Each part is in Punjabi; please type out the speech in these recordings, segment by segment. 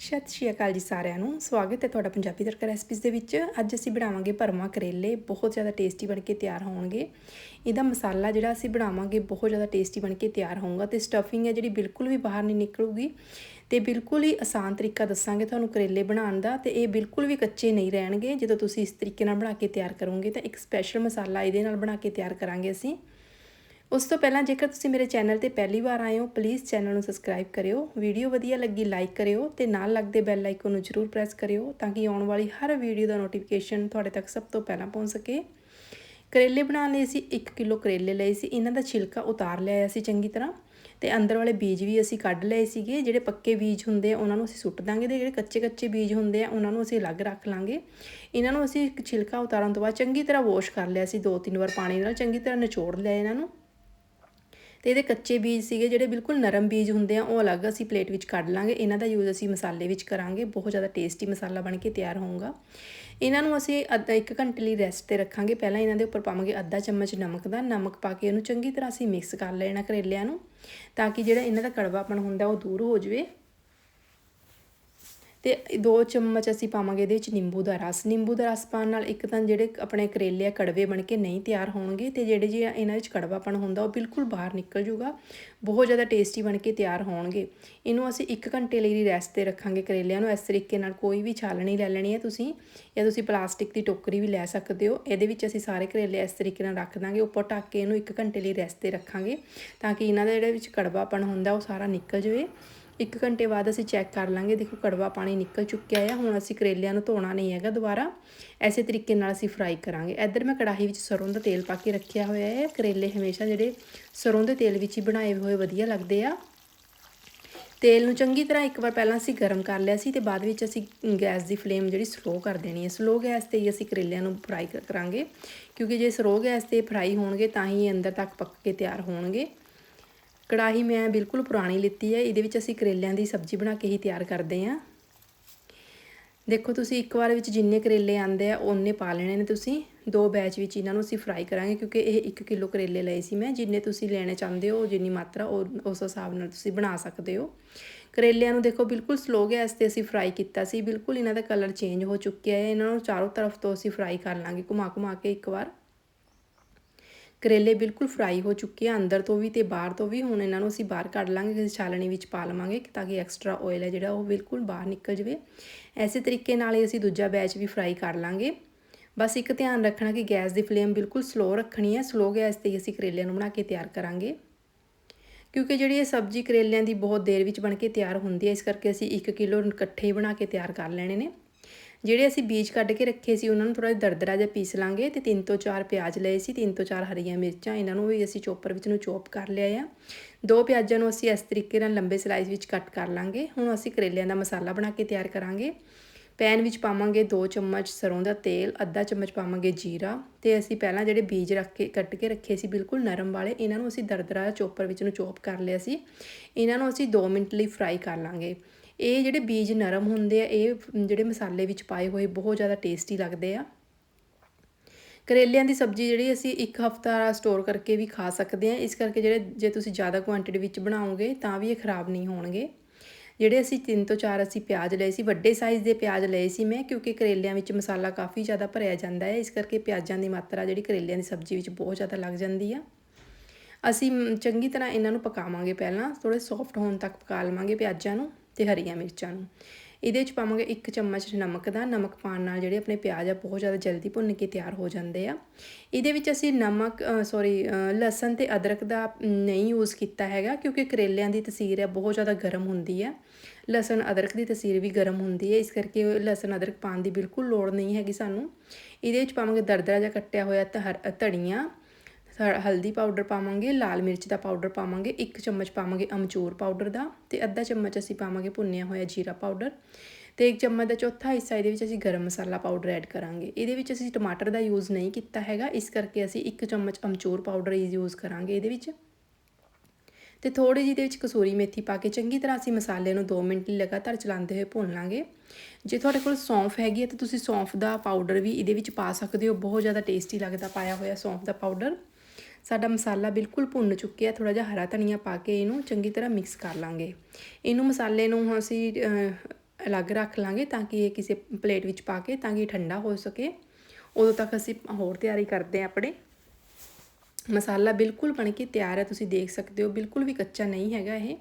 ਸਤਿ ਸ਼੍ਰੀ ਅਕਾਲ ਜੀ ਸਾਰਿਆਂ ਨੂੰ। ਸਵਾਗਤ ਹੈ ਤੁਹਾਡਾ ਪੰਜਾਬੀ ਤੜਕਾ ਰੈਸਪੀਜ਼ ਦੇ ਵਿੱਚ। ਅੱਜ ਅਸੀਂ ਬਣਾਵਾਂਗੇ ਭਰਮਾ ਕਰੇਲੇ, ਬਹੁਤ ਜ਼ਿਆਦਾ ਟੇਸਟੀ ਬਣ ਕੇ ਤਿਆਰ ਹੋਣਗੇ। ਇਹਦਾ ਮਸਾਲਾ ਜਿਹੜਾ ਅਸੀਂ ਬਣਾਵਾਂਗੇ, ਬਹੁਤ ਜ਼ਿਆਦਾ ਟੇਸਟੀ ਬਣ ਕੇ ਤਿਆਰ ਹੋਊਗਾ ਤੇ ਸਟਫਿੰਗ ਹੈ ਜਿਹੜੀ ਬਿਲਕੁਲ ਵੀ ਬਾਹਰ ਨਹੀਂ ਨਿਕਲੂਗੀ ਤੇ ਬਿਲਕੁਲ ਹੀ ਆਸਾਨ ਤਰੀਕਾ ਦੱਸਾਂਗੇ ਤੁਹਾਨੂੰ ਕਰੇਲੇ ਬਣਾਉਣ ਦਾ ਤੇ ਇਹ ਬਿਲਕੁਲ ਵੀ ਕੱਚੇ ਨਹੀਂ ਰਹਿਣਗੇ। ਜਦੋਂ ਤੁਸੀਂ ਇਸ ਤਰੀਕੇ ਨਾਲ ਬਣਾ ਕੇ ਤਿਆਰ ਕਰੋਗੇ ਤਾਂ ਇੱਕ ਸਪੈਸ਼ਲ ਮਸਾਲਾ ਇਹਦੇ ਨਾਲ ਬਣਾ ਕੇ ਤਿਆਰ ਕਰਾਂਗੇ ਅਸੀਂ। ਉਸ ਤੋਂ ਪਹਿਲਾਂ ਜੇਕਰ ਤੁਸੀਂ ਮੇਰੇ ਚੈਨਲ ਤੇ ਪਹਿਲੀ ਵਾਰ ਆਏ ਹੋ ਪਲੀਜ਼ ਚੈਨਲ ਨੂੰ ਸਬਸਕ੍ਰਾਈਬ ਕਰਿਓ। ਵੀਡੀਓ ਵਧੀਆ ਲੱਗੀ ਲਾਈਕ ਕਰਿਓ ਤੇ ਨਾਲ ਲੱਗਦੇ ਬੈਲ ਆਈਕਨ ਨੂੰ ਜ਼ਰੂਰ ਪ੍ਰੈਸ ਕਰਿਓ ਤਾਂ ਕਿ ਆਉਣ ਵਾਲੀ ਹਰ ਵੀਡੀਓ ਦਾ ਨੋਟੀਫਿਕੇਸ਼ਨ ਤੁਹਾਡੇ ਤੱਕ ਸਭ ਤੋਂ ਪਹਿਲਾਂ ਪਹੁੰਚ ਸਕੇ। ਕਰੇਲੇ ਬਣਾਉਣ ਲਈ ਅਸੀਂ 1 ਕਿਲੋ ਕਰੇਲੇ ਲਏ ਸੀ। ਇਹਨਾਂ ਦਾ ਛਿਲਕਾ ਉਤਾਰ ਲਿਆ ਸੀ ਚੰਗੀ ਤਰ੍ਹਾਂ ਤੇ ਅੰਦਰ ਵਾਲੇ ਬੀਜ ਵੀ ਅਸੀਂ ਕੱਢ ਲਏ ਸੀਗੇ। ਜਿਹੜੇ ਪੱਕੇ ਬੀਜ ਹੁੰਦੇ ਆ, ਉਹਨਾਂ ਨੂੰ ਅਸੀਂ ਸੁੱਟ ਦਾਂਗੇ ਤੇ ਜਿਹੜੇ ਕੱਚੇ ਕੱਚੇ ਬੀਜ ਹੁੰਦੇ ਆ, ਉਹਨਾਂ ਨੂੰ ਅਸੀਂ ਅਲੱਗ ਰੱਖ ਲਾਂਗੇ। ਇਹਨਾਂ ਨੂੰ ਅਸੀਂ ਇੱਕ ਛਿਲਕਾ ਉਤਾਰਨ ਤੋਂ ਬਾਅਦ ਚੰਗੀ ਤਰ੍ਹਾਂ ਵਾਸ਼ ਕਰ ਲਿਆ ਸੀ। ਦੋ ਤਿੰਨ ਵਾਰ ਪਾਣੀ ਨਾਲ ਚੰਗੀ ਤਰ੍ਹਾਂ ਨਿਚੋੜ ਲਿਆ ਇਹਨਾਂ ਨੂੰ। ਤੇ ਇਹਦੇ ਕੱਚੇ ਬੀਜ ਸੀਗੇ ਜਿਹੜੇ ਬਿਲਕੁਲ ਨਰਮ ਬੀਜ ਹੁੰਦੇ ਆ, ਉਹ ਅਲੱਗ ਅਸੀਂ ਪਲੇਟ ਵਿੱਚ ਕੱਢ ਲਾਂਗੇ। ਇਹਨਾਂ ਦਾ ਯੂਜ਼ ਅਸੀਂ ਮਸਾਲੇ ਵਿੱਚ ਕਰਾਂਗੇ। ਬਹੁਤ ਜ਼ਿਆਦਾ ਟੇਸਟੀ ਮਸਾਲਾ ਬਣ ਕੇ ਤਿਆਰ ਹੋਊਗਾ। ਇਹਨਾਂ ਨੂੰ ਅਸੀਂ ਅੱਧਾ 1 ਘੰਟੇ ਲਈ ਰੈਸਟ ਤੇ ਰੱਖਾਂਗੇ। ਪਹਿਲਾਂ ਇਹਨਾਂ ਦੇ ਉੱਪਰ ਪਾਵਾਂਗੇ ਅੱਧਾ ਚਮਚ ਨਮਕ ਦਾ। ਨਮਕ ਪਾ ਕੇ ਇਹਨੂੰ ਚੰਗੀ ਤਰ੍ਹਾਂ ਅਸੀਂ ਮਿਕਸ ਕਰ ਲੈਣਾ ਕਰੇਲਿਆਂ ਨੂੰ, ਤਾਂ ਕਿ ਜਿਹੜਾ ਇਹਨਾਂ ਦਾ ਕੜਵਾਪਣ ਹੁੰਦਾ ਉਹ ਦੂਰ ਹੋ ਜਾਵੇ। ਤੇ ਦੋ ਚਮਚ ਅਸੀਂ ਪਾਵਾਂਗੇ ਇਹਦੇ ਵਿੱਚ ਨਿੰਬੂ ਦਾ ਰਸ। ਨਿੰਬੂ ਦਾ ਰਸ ਪਾਉਣ ਨਾਲ ਇੱਕ ਤਾਂ ਜਿਹੜੇ ਆਪਣੇ ਕਰੇਲੇ ਆ, ਕੜਵੇ ਬਣ ਕੇ ਨਹੀਂ ਤਿਆਰ ਹੋਣਗੇ ਤੇ ਜਿਹੜੇ ਜੀ ਇਹਨਾਂ ਵਿੱਚ ਕੜਵਾਪਣ ਹੁੰਦਾ, ਉਹ ਬਿਲਕੁਲ ਬਾਹਰ ਨਿਕਲ ਜੂਗਾ। ਬਹੁਤ ਜ਼ਿਆਦਾ ਟੇਸਟੀ ਬਣ ਕੇ ਤਿਆਰ ਹੋਣਗੇ। ਇਹਨੂੰ ਅਸੀਂ 1 ਘੰਟੇ ਲਈ ਰੈਸਟ ਤੇ ਰੱਖਾਂਗੇ ਕਰੇਲਿਆਂ ਨੂੰ। ਇਸ ਤਰੀਕੇ ਨਾਲ ਕੋਈ ਵੀ ਛਾਲਣੀ ਲੈ ਲੈਣੀ ਹੈ ਤੁਸੀਂ, ਜਾਂ ਤੁਸੀਂ ਪਲਾਸਟਿਕ ਦੀ ਟੋਕਰੀ ਵੀ ਲੈ ਸਕਦੇ ਹੋ। ਇਹਦੇ ਵਿੱਚ ਅਸੀਂ ਸਾਰੇ ਕਰੇਲੇ ਇਸ ਤਰੀਕੇ ਨਾਲ ਰੱਖ ਦਾਂਗੇ। ਉੱਪਰ ਢੱਕ ਕੇ ਇਹਨੂੰ 1 ਘੰਟੇ ਲਈ ਰੈਸਟ ਤੇ ਰੱਖਾਂਗੇ ਤਾਂ ਕਿ ਇਹਨਾਂ ਦਾ ਜਿਹੜਾ ਵਿੱਚ ਕੜਵਾਪਣ ਹੁੰਦਾ, ਉਹ ਸਾਰਾ ਨਿਕਲ ਜਾਵੇ। ਇੱਕ ਘੰਟੇ ਬਾਅਦ ਅਸੀਂ ਚੈੱਕ ਕਰ ਲਾਂਗੇ। ਦੇਖੋ, ਕੜਵਾ ਪਾਣੀ ਨਿਕਲ ਚੁੱਕਿਆ ਹੈ ਹੁਣ ਅਸੀਂ ਕਰੇਲਿਆਂ ਨੂੰ ਧੋਣਾ ਨਹੀਂ ਹੈਗਾ ਦੁਬਾਰਾ। ਐਸੇ ਤਰੀਕੇ ਨਾਲ ਅਸੀਂ ਫਰਾਈ ਕਰਾਂਗੇ। ਇੱਧਰ ਮੈਂ ਕੜਾਹੀ ਵਿੱਚ ਸਰੋਂ ਦਾ ਤੇਲ ਪਾ ਕੇ ਰੱਖਿਆ ਹੋਇਆ ਹੈ ਕਰੇਲੇ ਹਮੇਸ਼ਾ ਜਿਹੜੇ ਸਰੋਂ ਦੇ ਤੇਲ ਵਿੱਚ ਹੀ ਬਣਾਏ ਹੋਏ ਵਧੀਆ ਲੱਗਦੇ ਆ। ਤੇਲ ਨੂੰ ਚੰਗੀ ਤਰ੍ਹਾਂ ਇੱਕ ਵਾਰ ਪਹਿਲਾਂ ਅਸੀਂ ਗਰਮ ਕਰ ਲਿਆ ਸੀ ਤੇ ਬਾਅਦ ਵਿੱਚ ਅਸੀਂ ਗੈਸ ਦੀ ਫਲੇਮ ਜਿਹੜੀ ਸਲੋ ਕਰ ਦੇਣੀ ਹੈ ਸਲੋ ਗੈਸ ਤੇ ਹੀ ਅਸੀਂ ਕਰੇਲਿਆਂ ਨੂੰ ਫਰਾਈ ਕਰਾਂਗੇ। ਕਿਉਂਕਿ ਜੇ ਸਲੋ ਗੈਸ ਤੇ ਫਰਾਈ ਹੋਣਗੇ ਤਾਂ ਹੀ ਅੰਦਰ ਤੱਕ ਪੱਕ ਕੇ ਤਿਆਰ ਹੋਣਗੇ। ਕੜਾਹੀ ਮੈਂ ਬਿਲਕੁਲ ਪੁਰਾਣੀ ਲਿੱਤੀ ਹੈ। ਇਹਦੇ ਵਿੱਚ ਅਸੀਂ ਕਰੇਲਿਆਂ ਦੀ ਸਬਜ਼ੀ ਬਣਾ ਕੇ ਹੀ ਤਿਆਰ ਕਰਦੇ ਹਾਂ। ਦੇਖੋ ਤੁਸੀਂ ਇੱਕ ਵਾਰ ਵਿੱਚ ਜਿੰਨੇ ਕਰੇਲੇ ਆਂਦੇ ਆ ਉਹਨੇ ਪਾ ਲੈਣੇ ਨੇ ਤੁਸੀਂ। ਦੋ ਬੈਚ ਵਿੱਚ ਇਹਨਾਂ ਨੂੰ ਅਸੀਂ ਫਰਾਈ ਕਰਾਂਗੇ ਕਿਉਂਕਿ ਇਹ 1 ਕਿਲੋ ਕਰੇਲੇ ਲਏ ਸੀ ਮੈਂ। ਜਿੰਨੇ ਤੁਸੀਂ ਲੈਣੇ ਚਾਹੁੰਦੇ ਹੋ, ਜਿੰਨੀ ਮਾਤਰਾ ਉਸ ਹਿਸਾਬ ਨਾਲ ਤੁਸੀਂ ਬਣਾ ਸਕਦੇ ਹੋ। ਕਰੇਲਿਆਂ ਨੂੰ ਦੇਖੋ ਬਿਲਕੁਲ ਸਲੋ ਗੈਸ ਤੇ ਅਸੀਂ ਫਰਾਈ ਕੀਤਾ ਸੀ। ਬਿਲਕੁਲ ਇਹਨਾਂ ਦਾ ਕਲਰ ਚੇਂਜ ਹੋ ਚੁੱਕਿਆ ਹੈ। ਇਹਨਾਂ ਨੂੰ ਚਾਰੋਂ ਤਰਫ ਤੋਂ ਅਸੀਂ ਫਰਾਈ ਕਰ ਲਾਂਗੇ ਘੁਮਾ ਘੁਮਾ ਕੇ ਇੱਕ ਵਾਰ। ਕਰੇਲੇ ਬਿਲਕੁਲ ਫਰਾਈ ਹੋ ਚੁੱਕੇ ਆ, ਅੰਦਰ ਤੋਂ ਵੀ ਤੇ ਬਾਹਰ ਤੋਂ ਵੀ। ਹੁਣ ਇਹਨਾਂ ਨੂੰ ਅਸੀਂ ਬਾਹਰ ਕੱਢ ਲਾਂਗੇ, ਕਿਸੇ ਛਾਲਣੀ ਵਿੱਚ ਪਾ ਲਵਾਂਗੇ ਤਾਂ ਕਿ ਐਕਸਟਰਾ ਆਇਲ ਹੈ ਜਿਹੜਾ, ਉਹ ਬਿਲਕੁਲ ਬਾਹਰ ਨਿਕਲ ਜਵੇ। ਐਸੇ ਤਰੀਕੇ ਨਾਲ ਹੀ ਅਸੀਂ ਦੂਜਾ ਬੈਚ ਵੀ ਫਰਾਈ ਕਰ ਲਾਂਗੇ। ਬਸ ਇੱਕ ਧਿਆਨ ਰੱਖਣਾ ਕਿ ਗੈਸ ਦੀ ਫਲੇਮ ਬਿਲਕੁਲ ਸਲੋ ਰੱਖਣੀ ਹੈ। ਸਲੋ ਗੈਸ ਤੇ ਹੀ ਅਸੀਂ ਕਰੇਲਿਆਂ ਨੂੰ ਬਣਾ ਕੇ ਤਿਆਰ ਕਰਾਂਗੇ। ਕਿਉਂਕਿ ਜਿਹੜੀ ਇਹ ਸਬਜ਼ੀ ਕਰੇਲਿਆਂ ਦੀ ਬਹੁਤ ਦੇਰ ਵਿੱਚ ਬਣ ਕੇ ਤਿਆਰ ਹੁੰਦੀ ਹੈ, ਇਸ ਕਰਕੇ ਅਸੀਂ 1 ਕਿਲੋ ਇਕੱਠੇ ਹੀ ਬਣਾ ਕੇ ਤਿਆਰ ਕਰ ਲੈਣੇ ਨੇ। ਜਿਹੜੇ ਅਸੀਂ ਬੀਜ ਕੱਢ ਕੇ ਰੱਖੇ ਸੀ, ਉਹਨਾਂ ਨੂੰ ਥੋੜਾ ਜਿਹਾ ਦਰਦਰਾ ਜਿਹਾ ਪੀਸ ਲਾਂਗੇ ਤੇ ਤਿੰਨ ਤੋਂ ਚਾਰ ਪਿਆਜ਼ ਲਏ ਸੀ, ਤਿੰਨ ਤੋਂ ਚਾਰ ਹਰੀਆਂ ਮਿਰਚਾਂ, ਇਹਨਾਂ ਨੂੰ ਵੀ ਅਸੀਂ ਚੋਪਰ ਵਿੱਚ ਨੂੰ ਚੋਪ ਕਰ ਲਿਆ ਆ। ਦੋ ਪਿਆਜ਼ਾਂ ਨੂੰ ਅਸੀਂ ਇਸ ਤਰੀਕੇ ਨਾਲ ਲੰਬੇ ਸਲਾਈਸ ਵਿੱਚ ਕੱਟ ਕਰ ਲਾਂਗੇ। ਹੁਣ ਅਸੀਂ ਕਰੇਲਿਆਂ ਦਾ ਮਸਾਲਾ ਬਣਾ ਕੇ ਤਿਆਰ ਕਰਾਂਗੇ। ਪੈਨ ਵਿੱਚ ਪਾਵਾਂਗੇ 2 ਚਮਚ ਸਰੋਂ ਦਾ ਤੇਲ, ਅੱਧਾ ਚਮਚ ਪਾਵਾਂਗੇ ਜੀਰਾ ਤੇ ਅਸੀਂ ਪਹਿਲਾਂ ਜਿਹੜੇ ਬੀਜ ਰੱਖ ਕੇ, ਕੱਟ ਕੇ ਰੱਖੇ ਸੀ ਬਿਲਕੁਲ ਨਰਮ ਵਾਲੇ, ਇਹਨਾਂ ਨੂੰ ਅਸੀਂ ਦਰਦਰਾ ਚੋਪਰ ਵਿੱਚ ਨੂੰ ਚੋਪ ਕਰ ਲਿਆ ਸੀ। ਇਹਨਾਂ ਨੂੰ ਅਸੀਂ 2 ਮਿੰਟ ਲਈ ਫਰਾਈ ਕਰ ਲਾਂਗੇ। ਇਹ ਜਿਹੜੇ ਬੀਜ ਨਰਮ ਹੁੰਦੇ ਆ, ਇਹ ਜਿਹੜੇ ਮਸਾਲੇ ਵਿੱਚ ਪਾਏ ਹੋਏ ਬਹੁਤ ਜ਼ਿਆਦਾ ਟੇਸਟੀ ਲੱਗਦੇ ਆ। ਕਰੇਲਿਆਂ ਦੀ ਸਬਜ਼ੀ ਜਿਹੜੀ ਅਸੀਂ ਇੱਕ ਹਫਤਾ ਸਟੋਰ ਕਰਕੇ ਵੀ ਖਾ ਸਕਦੇ ਆ। ਇਸ ਕਰਕੇ ਜਿਹੜੇ, ਜੇ ਤੁਸੀਂ ਜ਼ਿਆਦਾ ਕੁਆਂਟੀਟੀ ਵਿੱਚ ਬਣਾਓਗੇ ਤਾਂ ਵੀ ਇਹ ਖਰਾਬ ਨਹੀਂ ਹੋਣਗੇ। ਜਿਹੜੇ ਅਸੀਂ 3 ਤੋਂ 4 ਅਸੀਂ ਪਿਆਜ਼ ਲਏ ਸੀ, ਵੱਡੇ ਸਾਈਜ਼ ਦੇ ਪਿਆਜ਼ ਲਏ ਸੀ ਮੈਂ, ਕਿਉਂਕਿ ਕਰੇਲਿਆਂ ਵਿੱਚ ਮਸਾਲਾ ਕਾਫੀ ਜ਼ਿਆਦਾ ਭਰਿਆ ਜਾਂਦਾ ਹੈ। ਇਸ ਕਰਕੇ ਪਿਆਜ਼ਾਂ ਦੀ ਮਾਤਰਾ ਜਿਹੜੀ ਕਰੇਲਿਆਂ ਦੀ ਸਬਜ਼ੀ ਵਿੱਚ ਬਹੁਤ ਜ਼ਿਆਦਾ ਲੱਗ ਜਾਂਦੀ ਆ। ਅਸੀਂ ਚੰਗੀ ਤਰ੍ਹਾਂ ਇਹਨਾਂ ਨੂੰ ਪਕਾਵਾਂਗੇ ਪਹਿਲਾਂ ਥੋੜੇ ਸੌਫਟ ਹੋਣ ਤੱਕ ਪਕਾ ਲਵਾਂਗੇ ਪਿਆਜ਼ਾਂ ਨੂੰ। ਤੇ ਹਰੀਆਂ ਮਿਰਚਾਂ ਨੂੰ। ਇਹਦੇ ਵਿੱਚ ਪਾਵਾਂਗੇ ਇੱਕ ਚਮਚ ਨਮਕ ਦਾ। ਨਮਕ ਪਾਣ ਨਾਲ ਜਿਹੜੇ ਆਪਣੇ ਪਿਆਜ਼ ਆ, ਬਹੁਤ ਜ਼ਿਆਦਾ ਜਲਦੀ ਭੁੰਨ ਕੇ ਤਿਆਰ ਹੋ ਜਾਂਦੇ ਆ। ਇਹਦੇ ਵਿੱਚ ਅਸੀਂ ਨਮਕ ਸੌਰੀ ਲਸਣ ਤੇ ਅਦਰਕ ਦਾ ਨਹੀਂ ਯੂਜ਼ ਕੀਤਾ ਹੈਗਾ ਕਿਉਂਕਿ ਕਰੇਲਿਆਂ ਦੀ ਤਸੀਰ ਹੈ ਬਹੁਤ ਜ਼ਿਆਦਾ ਗਰਮ ਹੁੰਦੀ ਹੈ ਲਸਣ, ਅਦਰਕ ਦੀ ਤਸੀਰ ਵੀ ਗਰਮ ਹੁੰਦੀ ਹੈ ਇਸ ਕਰਕੇ ਲਸਣ, ਅਦਰਕ ਪਾਣ ਦੀ ਬਿਲਕੁਲ ਲੋੜ ਨਹੀਂ ਹੈਗੀ ਸਾਨੂੰ। ਇਹਦੇ ਵਿੱਚ ਪਾਵਾਂਗੇ ਦਰਦਰਾ ਜਿਹਾ ਕੱਟਿਆ ਹੋਇਆ ਧੜੀਆਂ ਹਲਦੀ ਪਾਊਡਰ ਪਾਵਾਂਗੇ, ਲਾਲ ਮਿਰਚ ਦਾ ਪਾਊਡਰ ਪਾਵਾਂਗੇ, ਇੱਕ ਚਮਚ ਪਾਵਾਂਗੇ ਅਮਚੂਰ ਪਾਊਡਰ ਦਾ ਤੇ ਅੱਧਾ ਚਮਚ ਅਸੀਂ ਪਾਵਾਂਗੇ ਭੁੰਨਿਆ ਹੋਇਆ ਜੀਰਾ ਪਾਊਡਰ ਤੇ ਇੱਕ ਚਮਚ ਦਾ ਚੌਥਾ ਹਿੱਸਾ ਇਹਦੇ ਵਿੱਚ ਅਸੀਂ ਗਰਮ ਮਸਾਲਾ ਪਾਊਡਰ ਐਡ ਕਰਾਂਗੇ। ਇਹਦੇ ਵਿੱਚ ਅਸੀਂ ਟਮਾਟਰ ਦਾ ਯੂਜ਼ ਨਹੀਂ ਕੀਤਾ ਹੈਗਾ, ਇਸ ਕਰਕੇ ਅਸੀਂ ਇੱਕ ਚਮਚ ਅਮਚੂਰ ਪਾਊਡਰ ਯੂਜ਼ ਕਰਾਂਗੇ ਇਹਦੇ ਵਿੱਚ। ਤੇ ਥੋੜੀ ਜਿਹੀ ਦੇ ਵਿੱਚ ਕਸੂਰੀ ਮੇਥੀ ਪਾ ਕੇ ਚੰਗੀ ਤਰ੍ਹਾਂ ਅਸੀਂ ਮਸਾਲੇ ਨੂੰ 2 ਮਿੰਟ ਲਈ ਲਗਾਤਾਰ ਚਲਾਉਂਦੇ ਹੋਏ ਭੁੰਨ ਲਾਂਗੇ। ਜੇ ਤੁਹਾਡੇ ਕੋਲ ਸੌਂਫ ਹੈਗੀ ਹੈ ਤਾਂ ਤੁਸੀਂ ਸੌਂਫ ਦਾ ਪਾਊਡਰ ਵੀ ਇਹਦੇ ਵਿੱਚ ਪਾ ਸਕਦੇ ਹੋ, ਬਹੁਤ ਜ਼ਿਆਦਾ ਟੇਸਟੀ ਲੱਗਦਾ ਪਾਇਆ ਹੋਇਆ ਸੌਂਫ ਦਾ ਪਾਊਡਰ। ਸਾਡਾ ਮਸਾਲਾ ਬਿਲਕੁਲ ਭੁੰਨ ਚੁੱਕਿਆ ਥੋੜਾ ਜਿਹਾ ਹਰਾ ਧਨੀਆ ਪਾ ਕੇ ਇਹਨੂੰ ਚੰਗੀ ਤਰ੍ਹਾਂ ਮਿਕਸ ਕਰ ਲਾਂਗੇ। ਇਹਨੂੰ ਮਸਾਲੇ ਨੂੰ ਅਸੀਂ ਅਲੱਗ ਰੱਖ ਲਾਂਗੇ ਤਾਂ ਕਿ ਇਹ ਕਿਸੇ ਪਲੇਟ ਵਿੱਚ ਪਾ ਕੇ ਤਾਂ ਕਿ ਇਹ ਠੰਡਾ ਹੋ ਸਕੇ। ਉਦੋਂ ਤੱਕ ਅਸੀਂ ਹੋਰ ਤਿਆਰੀ ਕਰਦੇ ਹਾਂ ਆਪਣੇ। ਮਸਾਲਾ ਬਿਲਕੁਲ ਬਣ ਕੇ ਤਿਆਰ ਹੈ, ਤੁਸੀਂ ਦੇਖ ਸਕਦੇ ਹੋ, ਬਿਲਕੁਲ ਵੀ ਕੱਚਾ ਨਹੀਂ ਹੈਗਾ ਇਹ।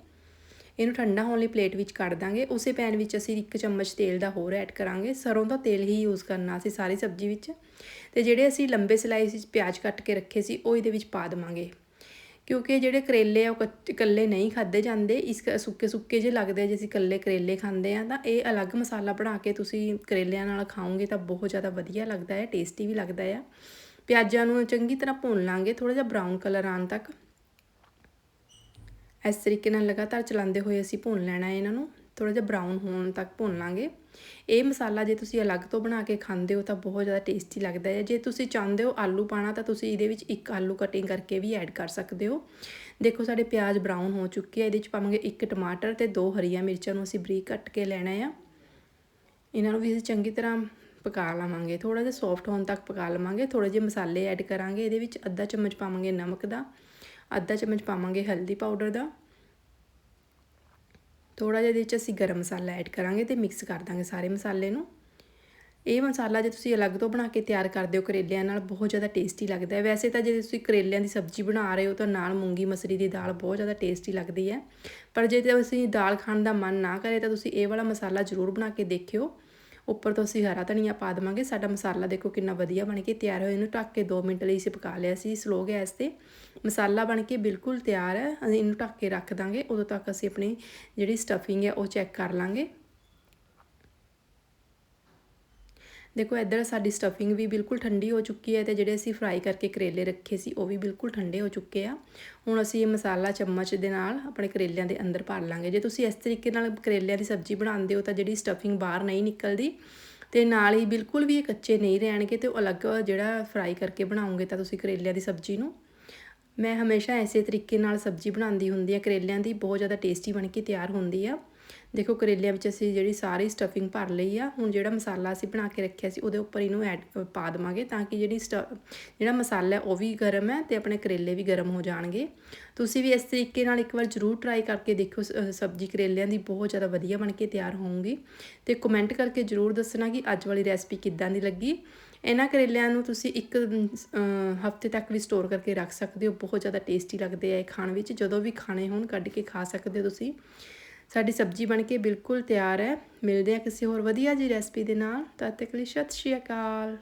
ਇਹਨੂੰ ਠੰਡਾ ਹੋਣ ਲਈ ਪਲੇਟ ਵਿੱਚ ਕੱਢ ਦਾਂਗੇ। ਉਸੇ ਪੈਨ ਵਿੱਚ ਅਸੀਂ ਇੱਕ ਚਮਚ ਤੇਲ ਦਾ ਹੋਰ ਐਡ ਕਰਾਂਗੇ। ਸਰੋਂ ਦਾ ਤੇਲ ਹੀ ਯੂਜ਼ ਕਰਨਾ ਅਸੀਂ ਸਾਰੀ ਸਬਜ਼ੀ ਵਿੱਚ। ਤੇ ਜਿਹੜੇ ਅਸੀਂ ਲੰਬੇ ਸਲਾਈਸ ਵਿੱਚ ਪਿਆਜ਼ ਕੱਟ ਕੇ ਰੱਖੇ ਸੀ, ਉਹ ਇਹਦੇ ਵਿੱਚ ਪਾ ਦੇਵਾਂਗੇ। ਕਿਉਂਕਿ ਜਿਹੜੇ ਕਰੇਲੇ ਆ, ਉਹ ਇਕੱਲੇ ਨਹੀਂ ਖਾਦੇ ਜਾਂਦੇ। ਇਸ ਸੁੱਕੇ ਸੁੱਕੇ ਜੇ ਲੱਗਦੇ ਜੇ ਅਸੀਂ ਇਕੱਲੇ ਕਰੇਲੇ ਖਾਂਦੇ ਆ, ਤਾਂ ਇਹ ਅਲੱਗ ਮਸਾਲਾ ਬਣਾ ਕੇ ਤੁਸੀਂ ਕਰੇਲਿਆਂ ਨਾਲ ਖਾਓਗੇ ਤਾਂ ਬਹੁਤ ਜ਼ਿਆਦਾ ਵਧੀਆ ਲੱਗਦਾ ਹੈ, ਟੇਸਟੀ ਵੀ ਲੱਗਦਾ ਆ। ਪਿਆਜ਼ਾਂ ਨੂੰ ਚੰਗੀ ਤਰ੍ਹਾਂ ਭੁੰਨ ਲਾਂਗੇ ਥੋੜਾ ਜਿਹਾ ਬਰਾਊਨ ਕਲਰ ਆਉਣ ਤੱਕ। ਇਸ ਤਰੀਕੇ ਨਾਲ ਲਗਾਤਾਰ ਚਲਾਉਂਦੇ ਹੋਏ ਅਸੀਂ ਭੁੰਨ ਲੈਣਾ ਹੈ ਇਹਨਾਂ ਨੂੰ ਥੋੜਾ ਜਿਹਾ ਬਰਾਊਨ ਹੋਣ ਤੱਕ ਭੁੰਨ ਲਾਂਗੇ। ਇਹ ਮਸਾਲਾ ਜੇ ਤੁਸੀਂ ਅਲੱਗ ਤੋਂ ਬਣਾ ਕੇ ਖਾਂਦੇ ਹੋ ਤਾਂ ਬਹੁਤ ਜ਼ਿਆਦਾ ਟੇਸਟੀ ਲੱਗਦਾ ਹੈ। ਜੇ ਤੁਸੀਂ ਚਾਹੁੰਦੇ ਹੋ ਆਲੂ ਪਾਣਾ ਤਾਂ ਤੁਸੀਂ ਇਹਦੇ ਵਿੱਚ ਇੱਕ ਆਲੂ ਕਟਿੰਗ ਕਰਕੇ ਵੀ ਐਡ ਕਰ ਸਕਦੇ ਹੋ। ਦੇਖੋ ਸਾਡੇ ਪਿਆਜ਼ ਬਰਾਊਨ ਹੋ ਚੁੱਕੇ ਆ, ਇਹਦੇ ਵਿੱਚ ਪਾਵਾਂਗੇ ਇੱਕ ਟਮਾਟਰ ਤੇ ਦੋ ਹਰੀਆਂ ਮਿਰਚਾਂ ਨੂੰ ਅਸੀਂ ਬਰੀਕ ਕੱਟ ਕੇ ਲੈਣਾ ਆ। ਇਹਨਾਂ ਨੂੰ ਵੀ ਅਸੀਂ ਚੰਗੀ ਤਰ੍ਹਾਂ ਪਕਾ ਲਵਾਂਗੇ ਥੋੜਾ ਜਿਹਾ ਸੌਫਟ ਹੋਣ ਤੱਕ ਪਕਾ ਲਵਾਂਗੇ ਥੋੜੇ ਜਿਹੇ ਮਸਾਲੇ ਐਡ ਕਰਾਂਗੇ, ਇਹਦੇ ਵਿੱਚ ਅੱਧਾ ਚਮਚ ਪਾਵਾਂਗੇ ਨਮਕ ਦਾ। ਅੱਧਾ ਚਮਚ ਪਾਵਾਂਗੇ ਹਲਦੀ ਪਾਊਡਰ ਦਾ। ਥੋੜਾ ਜਿਹਾ ਇਹਦੇ ਵਿੱਚ ਅਸੀਂ ਗਰਮ ਮਸਾਲਾ ਐਡ ਕਰਾਂਗੇ ਤੇ ਮਿਕਸ ਕਰ ਦਾਂਗੇ ਸਾਰੇ ਮਸਾਲੇ ਨੂੰ। ਇਹ ਮਸਾਲਾ ਜੇ ਤੁਸੀਂ ਅਲੱਗ ਤੋਂ ਬਣਾ ਕੇ ਤਿਆਰ ਕਰਦੇ ਹੋ ਕਰੇਲਿਆਂ ਨਾਲ, ਬਹੁਤ ਜ਼ਿਆਦਾ ਟੇਸਟੀ ਲੱਗਦਾ ਹੈ। ਵੈਸੇ ਤਾਂ ਜੇ ਤੁਸੀਂ ਕਰੇਲਿਆਂ ਦੀ ਸਬਜ਼ੀ ਬਣਾ ਰਹੇ ਹੋ ਤਾਂ ਨਾਲ ਮੂੰਗੀ ਮਸਰੀ ਦੀ ਦਾਲ ਬਹੁਤ ਜ਼ਿਆਦਾ ਟੇਸਟੀ ਲੱਗਦੀ ਹੈ। ਪਰ ਜੇ ਤੁਸੀਂ ਦਾਲ ਖਾਣ ਦਾ ਮਨ ਨਾ ਕਰੇ ਤਾਂ ਤੁਸੀਂ ਇਹ ਵਾਲਾ ਮਸਾਲਾ ਜ਼ਰੂਰ ਬਣਾ ਕੇ ਦੇਖਿਓ। ਉੱਪਰ ਤੋਂ ਅਸੀਂ ਹਰਾ ਧਨੀਆ ਪਾ ਦੇਵਾਂਗੇ। ਸਾਡਾ ਮਸਾਲਾ ਦੇਖੋ ਕਿੰਨਾ ਵਧੀਆ ਬਣ ਕੇ ਤਿਆਰ ਹੋਇਆ। ਇਹਨੂੰ ਢੱਕ ਕੇ 2 ਮਿੰਟ ਲਈ ਅਸੀਂ ਪਕਾ ਲਿਆ ਸੀ ਸਲੋ ਗੈਸ ਤੇ। ਮਸਾਲਾ ਬਣ ਕੇ ਬਿਲਕੁਲ ਤਿਆਰ ਹੈ, ਅਸੀਂ ਇਹਨੂੰ ਢੱਕ ਕੇ ਰੱਖ ਦਾਂਗੇ, ਉਦੋਂ ਤੱਕ ਅਸੀਂ ਆਪਣੀ ਜਿਹੜੀ ਸਟਫਿੰਗ ਹੈ ਉਹ ਚੈੱਕ ਕਰ ਲਾਂਗੇ। ਦੇਖੋ, ਇੱਧਰ ਸਾਡੀ ਸਟਫਿੰਗ ਵੀ ਬਿਲਕੁਲ ਠੰਡੀ ਹੋ ਚੁੱਕੀ ਹੈ ਤੇ ਜਿਹੜੇ ਅਸੀਂ ਫਰਾਈ ਕਰਕੇ ਕਰੇਲੇ ਰੱਖੇ ਸੀ, ਉਹ ਵੀ ਬਿਲਕੁਲ ਠੰਡੇ ਹੋ ਚੁੱਕੇ ਆ। ਹੁਣ ਅਸੀਂ ਇਹ ਮਸਾਲਾ ਚਮਚ ਦੇ ਨਾਲ ਆਪਣੇ ਕਰੇਲਿਆਂ ਦੇ ਅੰਦਰ ਭਰ ਲਾਂਗੇ। ਜੇ ਤੁਸੀਂ ਇਸ ਤਰੀਕੇ ਨਾਲ ਕਰੇਲਿਆਂ ਦੀ ਸਬਜ਼ੀ ਬਣਾਉਂਦੇ ਹੋ ਤਾਂ ਜਿਹੜੀ ਸਟਫਿੰਗ ਬਾਹਰ ਨਹੀਂ ਨਿਕਲਦੀ, ਤੇ ਨਾਲ ਹੀ ਬਿਲਕੁਲ ਵੀ ਇਹ ਕੱਚੇ ਨਹੀਂ ਰਹਿਣਗੇ ਤੇ ਉਹ ਅਲੱਗ ਜਿਹੜਾ ਫਰਾਈ ਕਰਕੇ ਬਣਾਉਂਗੇ ਤਾਂ ਤੁਸੀਂ ਕਰੇਲਿਆਂ ਦੀ ਸਬਜ਼ੀ ਨੂੰ। ਮੈਂ ਹਮੇਸ਼ਾ ਐਸੇ ਤਰੀਕੇ ਨਾਲ ਸਬਜ਼ੀ ਬਣਾਉਂਦੀ ਹੁੰਦੀ ਆ ਕਰੇਲਿਆਂ ਦੀ ਬਹੁਤ ਜ਼ਿਆਦਾ ਟੇਸਟੀ ਬਣ ਕੇ ਤਿਆਰ ਹੁੰਦੀ ਆ। ਦੇਖੋ, ਕਰੇਲਿਆਂ ਵਿੱਚ ਅਸੀਂ ਜਿਹੜੀ ਸਾਰੀ ਸਟਫਿੰਗ ਭਰ ਲਈ ਆ। ਹੁਣ ਜਿਹੜਾ ਮਸਾਲਾ ਅਸੀਂ ਬਣਾ ਕੇ ਰੱਖਿਆ ਸੀ, ਉਹਦੇ ਉੱਪਰ ਇਹਨੂੰ ਐਡ ਪਾ ਦਵਾਂਗੇ ਤਾਂ ਕਿ ਜਿਹੜੀ ਜਿਹੜਾ ਮਸਾਲਾ ਉਹ ਵੀ ਗਰਮ ਹੈ ਤੇ ਆਪਣੇ ਕਰੇਲੇ ਵੀ ਗਰਮ ਹੋ ਜਾਣਗੇ। ਤੁਸੀਂ ਵੀ ਇਸ ਤਰੀਕੇ ਨਾਲ ਇੱਕ ਵਾਰ ਜ਼ਰੂਰ ਟਰਾਈ ਕਰਕੇ ਦੇਖੋ ਸਬਜ਼ੀ ਕਰੇਲਿਆਂ ਦੀ ਬਹੁਤ ਜ਼ਿਆਦਾ ਵਧੀਆ ਬਣ ਕੇ ਤਿਆਰ ਹੋਊਗੀ। ਤੇ ਕਮੈਂਟ ਕਰਕੇ ਜ਼ਰੂਰ ਦੱਸਣਾ ਕਿ ਅੱਜ ਵਾਲੀ ਰੈਸਪੀ ਕਿੱਦਾਂ ਦੀ ਲੱਗੀ। ਇਹਨਾਂ ਕਰੇਲਿਆਂ ਨੂੰ ਤੁਸੀਂ ਇੱਕ ਹਫ਼ਤੇ ਤੱਕ ਵੀ ਸਟੋਰ ਕਰਕੇ ਰੱਖ ਸਕਦੇ ਹੋ। ਬਹੁਤ ਜ਼ਿਆਦਾ ਟੇਸਟੀ ਲੱਗਦੇ ਆ ਇਹ ਖਾਣ ਵਿੱਚ। ਜਦੋਂ ਵੀ ਖਾਣੇ ਹੋਣ, ਕੱਢ ਕੇ ਖਾ ਸਕਦੇ ਹੋ ਤੁਸੀਂ। ਸਾਡੀ ਸਬਜ਼ੀ ਬਣ ਕੇ ਬਿਲਕੁਲ ਤਿਆਰ ਹੈ। ਮਿਲਦੇ ਆ ਕਿਸੇ ਹੋਰ ਵਧੀਆ ਜੀ ਰੈਸਪੀ ਦੇ ਨਾਲ। ਤਦ ਤੱਕ ਲਈ ਸਤਿ ਸ਼੍ਰੀ ਅਕਾਲ।